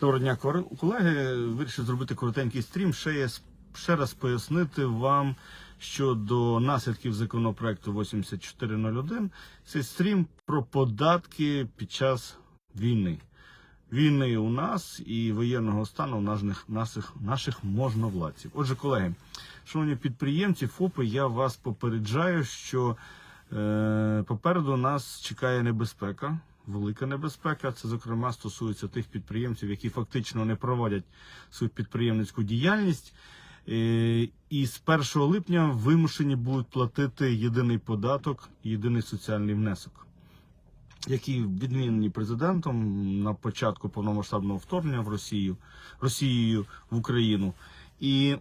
Доброго дня, колеги. Вирішив зробити коротенький стрім. Ще, є ще раз пояснити вам щодо наслідків законопроекту 8401. Це стрім про податки під час війни. Війни у нас і воєнного стану наших, наших, наших можновладців. Отже, колеги, шановні підприємці, ФОПи, я вас попереджаю, що е, попереду нас чекає небезпека, велика небезпека. Це, зокрема, стосується тих підприємців, які фактично не проводять свою підприємницьку діяльність. Е, І з 1 липня вимушені будуть платити єдиний податок, єдиний соціальний внесок які відмінені президентом на початку повномасштабного вторгнення в Росію Росією в Україну. І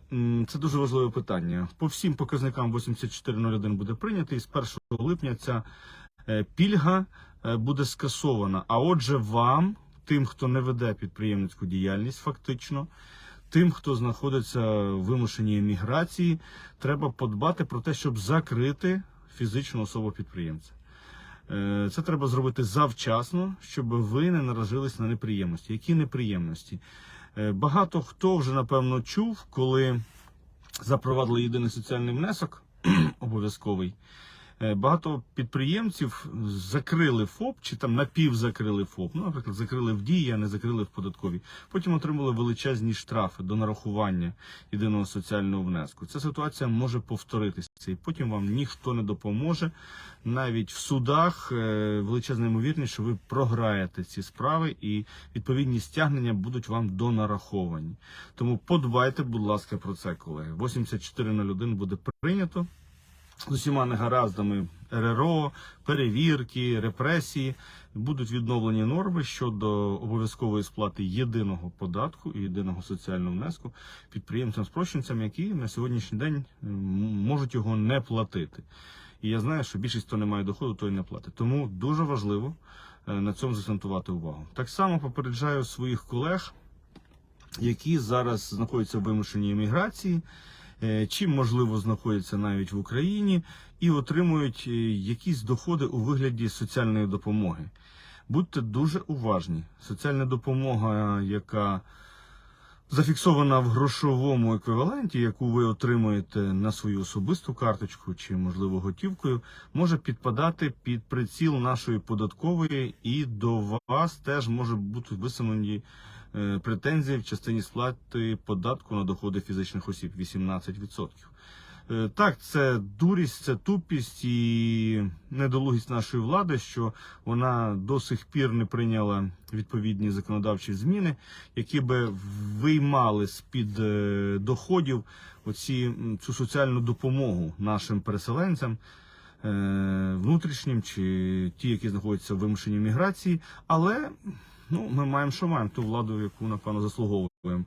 це дуже важливе питання. По всім показникам 8401 буде прийнятий. З 1 липня ця е, пільга буде скасована. А отже, вам, тим, хто не веде підприємницьку діяльність, фактично, тим, хто знаходиться в вимушеній еміграції, треба подбати про те, щоб закрити фізичну особу підприємця. Е, Це треба зробити завчасно, щоб ви не наражились на неприємності. Які неприємності? Е, Багато хто вже напевно чув, коли запровадили єдиний соціальний внесок обов'язковий. Е, Багато підприємців закрили ФОП чи там напівзакрили ФОП. Ну, наприклад, закрили в дії, а не закрили в податковій. Потім отримали величезні штрафи до нарахування єдиного соціального внеску. Ця ситуація може повторитися, і потім вам ніхто не допоможе. Навіть в судах е, величезна ймовірність, що ви програєте ці справи, і відповідні стягнення будуть вам донараховані. Тому подбайте, будь ласка, про це, колеги. 8401 буде прийнято з усіма негараздами РРО, перевірки, репресії. Будуть відновлені норми щодо обов'язкової сплати єдиного податку і єдиного соціального внеску підприємцям-спрощенцям, які на сьогоднішній день можуть його не платити. І я знаю, що більшість, хто не має доходу, той не платить. Тому дуже важливо е, на цьому закцентувати увагу. Так само попереджаю своїх колег, які зараз знаходяться в вимушеній еміграції, е, чи можливо знаходяться навіть в Україні, і отримують е, якісь доходи у вигляді соціальної допомоги. Будьте дуже уважні. Соціальна допомога, яка зафіксована в грошовому еквіваленті, яку ви отримуєте на свою особисту карточку чи, можливо, готівкою, може підпадати під приціл нашої податкової, і до вас теж може бути висунені е, претензії в частині сплати податку на доходи фізичних осіб 18%. Е, Так, це дурість, це тупість і недолугість нашої влади, що вона до сих пір не прийняла відповідні законодавчі зміни, які би виймали з під е, доходів оці цю соціальну допомогу нашим переселенцям. е, Внутрішнім чи ті, які знаходяться в вимушеній міграції, але ну, ми маємо, що маємо, ту владу, яку напевно заслуговуємо.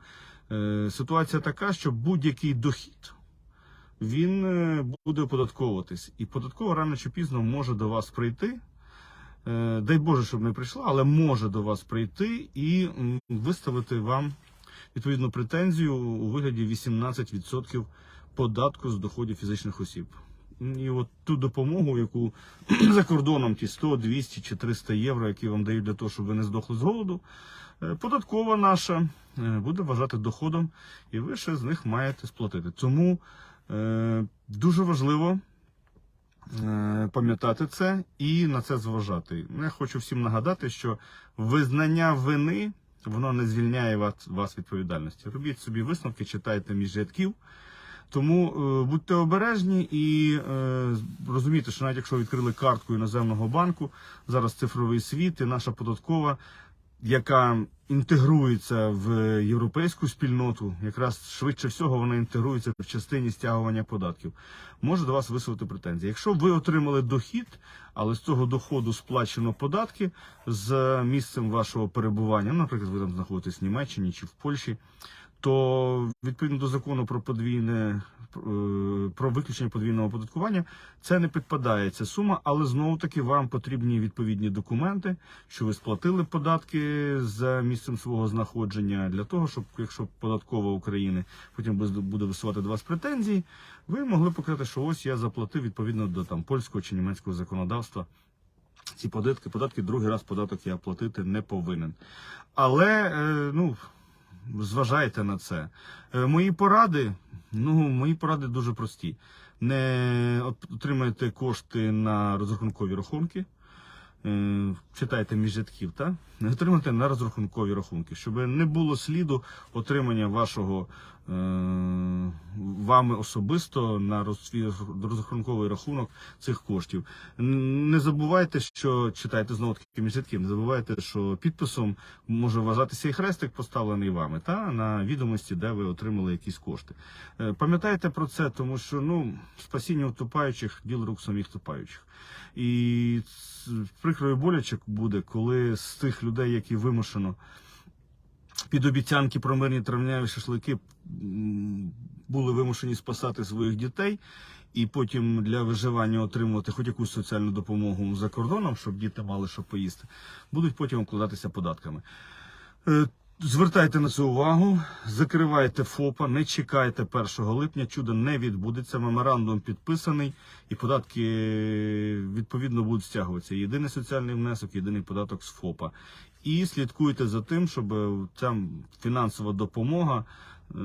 Е, Ситуація така, що будь-який дохід він е, буде оподатковуватись. І податково рано чи пізно може до вас прийти. Е, Дай Боже, щоб не прийшла, але може до вас прийти і виставити вам відповідну претензію у вигляді 18% податку з доходів фізичних осіб. І от ту допомогу, яку за кордоном ті 100, 200 чи 300 євро, які вам дають для того, щоб ви не здохли з голоду, е, податкова наша е, буде вважати доходом, і ви ще з них маєте сплатити. Тому Е, Дуже важливо е, пам'ятати це і на це зважати. Я хочу всім нагадати, що визнання вини воно не звільняє вас, вас відповідальності. Робіть собі висновки, читайте між рядків. Тому е, будьте обережні і е, розумійте, що навіть якщо відкрили картку іноземного банку, зараз цифровий світ і наша податкова, яка інтегрується в європейську спільноту, якраз швидше всього вона інтегрується в частині стягування податків, може до вас висувати претензії. Якщо ви отримали дохід, але з цього доходу сплачено податки з місцем вашого перебування, наприклад, ви там знаходитесь в Німеччині чи в Польщі, то відповідно до закону про подвійне е, про виключення подвійного оподаткування це не підпадає ця сума, але знову таки вам потрібні відповідні документи, що ви сплатили податки за місцем свого знаходження для того, щоб якщо податкова України потім буде- висувати до вас претензії, ви могли показати, що ось я заплатив відповідно до там польського чи німецького законодавства ці податки, податки другий раз податок я платити не повинен. Але е, ну, зважайте на це. Е, Мої поради, ну, мої поради дуже прості. Не отримайте кошти на розрахункові рахунки. Е, Читайте між рядків, та? Не отримайте на розрахункові рахунки, щоб не було сліду отримання вашого вами особисто на розрахунковий рахунок цих коштів. Не забувайте, що читайте знову таки між не забувайте, що підписом може вважатися і хрестик поставлений вами, та на відомості, де ви отримали якісь кошти. Е, Пам'ятайте про це, тому що ну спасіння утопаючих діл рук самих топаючих. І ц- прикро і боляче буде, коли з тих людей, які вимушено під обіцянки про мирні травняві шашлики були вимушені спасати своїх дітей, і потім для виживання отримувати хоч якусь соціальну допомогу за кордоном, щоб діти мали що поїсти, будуть потім обкладатися податками. Е, Звертайте на це увагу, закривайте ФОПа, не чекайте 1 липня, чудо не відбудеться. Меморандум підписаний, і податки е, відповідно будуть стягуватися. Єдиний соціальний внесок, єдиний податок з ФОПа. І слідкуйте за тим, щоб ця фінансова допомога е,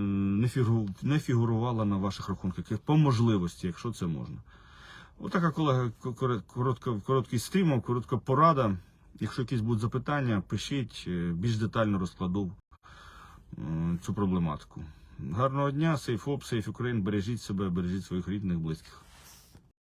не фігурувала на ваших рахунках по можливості, якщо це можна. Отака колега коротка, короткий стрім, коротка порада. Якщо якісь будуть запитання, пишіть, е, більш детально розкладу е, цю проблематику. Гарного дня, Сейф Оп, Сейф Україн, бережіть себе, бережіть своїх рідних, близьких.